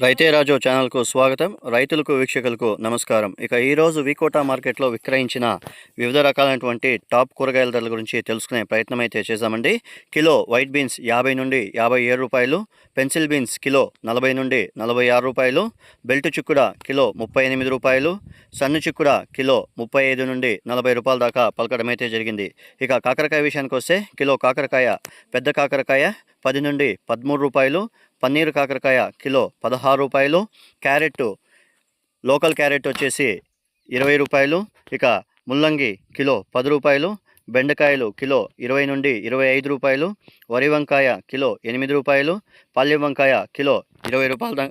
రైతే రాజు ఛానల్కు స్వాగతం. రైతులకు వీక్షకులకు నమస్కారం. ఇక ఈరోజు వికోటా మార్కెట్లో విక్రయించిన వివిధ రకాలైనటువంటి టాప్ కూరగాయల ధరల గురించి తెలుసుకునే ప్రయత్నం అయితే చేశామండి. కిలో వైట్ బీన్స్ యాభై నుండి యాభై ఏడు రూపాయలు పెన్సిల్ బీన్స్ కిలో నలభై నుండి నలభై ఆరు రూపాయలు బెల్ట్ చిక్కుడ కిలో ముప్పై ఎనిమిది రూపాయలు సన్ను చిక్కుడ కిలో ముప్పై ఐదు నుండి నలభై రూపాయల దాకా పలకడం అయితే జరిగింది. ఇక కాకరకాయ విషయానికి వస్తే కిలో కాకరకాయ పెద్ద కాకరకాయ పది నుండి పదమూడు రూపాయలు పన్నీరు కాకరకాయ కిలో పదహారు రూపాయలు క్యారెట్ లోకల్ క్యారెట్ వచ్చేసి ఇరవై రూపాయలు ఇక ముల్లంగి కిలో పది రూపాయలు బెండకాయలు కిలో ఇరవై నుండి ఇరవై ఐదు రూపాయలు వరి వంకాయ కిలో ఎనిమిది రూపాయలు పాల్యం వంకాయ కిలో ఇరవై రూపాయల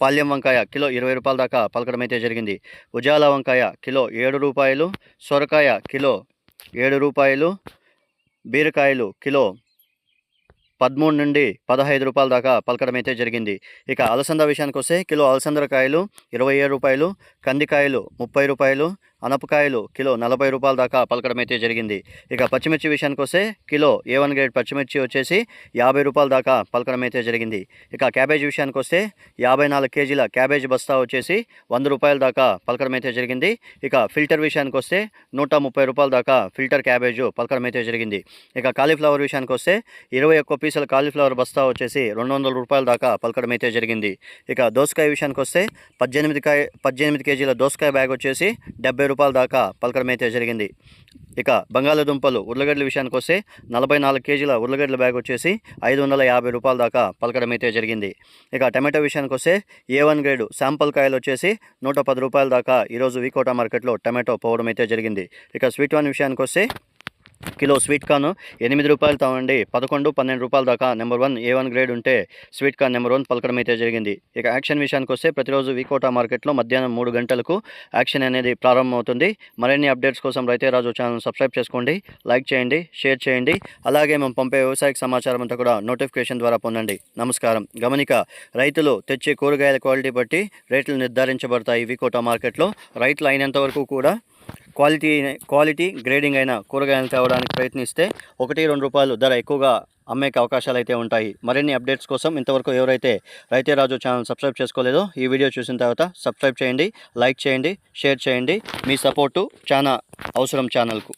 పాల్యం వంకాయ కిలో ఇరవై రూపాయల దాకా పలకడం అయితే జరిగింది. ఉజాల వంకాయ కిలో ఏడు రూపాయలు సొరకాయ కిలో ఏడు రూపాయలు బీరకాయలు కిలో పదమూడు నుండి పదహైదు రూపాయల దాకా పలకడం అయితే జరిగింది. ఇక అలసంద విషయానికి వస్తే కిలో అలసందరకాయలు ఇరవై ఏడు రూపాయలు కందికాయలు ముప్పై రూపాయలు అనపకాయలు కిలో నలభై రూపాయల దాకా పలకడం అయితే జరిగింది. ఇక పచ్చిమిర్చి విషయానికి వస్తే కిలో ఏ వన్ గ్రేడ్ పచ్చిమిర్చి వచ్చేసి యాభై రూపాయల దాకా పలకడం అయితే జరిగింది. ఇక క్యాబేజ్ విషయానికి వస్తే యాభై నాలుగు కేజీల క్యాబేజ్ బస్తా వచ్చేసి వంద రూపాయల దాకా పలకడం అయితే జరిగింది. ఇక ఫిల్టర్ విషయానికి వస్తే నూట ముప్పై రూపాయల దాకా ఫిల్టర్ క్యాబేజ్ పలకడం అయితే జరిగింది. ఇక కాలీఫ్లవర్ విషయానికి వస్తే ఇరవై ఒక్క పీసుల కాలీఫ్లవర్ బస్తా వచ్చేసి రెండు వందల రూపాయల దాకా పలకడం అయితే జరిగింది. ఇక దోసకాయ విషయానికి వస్తే పద్దెనిమిది కాయ పద్దెనిమిది కేజీల దోసకాయ బ్యాగ్ వచ్చేసి డెబ్బై రూపాయల దాకా పలకడం అయితే జరిగింది. ఇక బంగాళాదుంపలు ఉర్లగడ్డల విషయానికి వస్తే నలభై నాలుగు కేజీల ఉర్లగడ్డల బ్యాగ్ వచ్చేసి ఐదు వందల యాభై రూపాయల దాకా పలకడం అయితే జరిగింది. ఇక టమాటో విషయానికి వస్తే ఏ వన్ గ్రేడ్ శాంపుల్ కాయలు వచ్చేసి నూట పది రూపాయల దాకా ఈరోజు వికోటా మార్కెట్లో టమాటో పోవడం అయితే జరిగింది. ఇక స్వీట్ వన్ విషయానికి వస్తే కిలో స్వీట్ కార్న్ ఎనిమిది రూపాయలు తావండి. పదకొండు పన్నెండు రూపాయల దాకా number one A one grade ఉంటే స్వీట్ కార్న్ నెంబర్ వన్ పలకడం అయితే జరిగింది. ఇక యాక్షన్ విషయానికి వస్తే ప్రతిరోజు వికోటా మార్కెట్లో మధ్యాహ్నం మూడు గంటలకు యాక్షన్ అనేది ప్రారంభమవుతుంది. మరిన్ని అప్డేట్స్ కోసం రైతే రాజు ఛానల్ సబ్స్క్రైబ్ చేసుకోండి లైక్ చేయండి షేర్ చేయండి. అలాగే మేము పంపే వ్యవసాయ సమాచారం అంతా కూడా నోటిఫికేషన్ ద్వారా పొందండి. నమస్కారం. గమనిక రైతులు తెచ్చే కూరగాయల క్వాలిటీ బట్టి రేట్లు నిర్ధారించబడతాయి వికోటా మార్కెట్లో. రైతులు అయినంత వరకు కూడా క్వాలిటీ క్వాలిటీ గ్రేడింగ్ అయిన కూరగాయలు తేవడానికి ప్రయత్నిస్తే ఒకటి రెండు రూపాయలు ధర ఎక్కువగా అమ్మే అవకాశాలు అయితే ఉంటాయి. మరిన్ని అప్డేట్స్ కోసం ఇంతవరకు ఎవరైతే రైతే రాజు ఛానల్ సబ్స్క్రైబ్ చేసుకోలేదో ఈ వీడియో చూసిన తర్వాత సబ్స్క్రైబ్ చేయండి లైక్ చేయండి షేర్ చేయండి. మీ సపోర్టు చాలా అవసరం ఛానల్కు.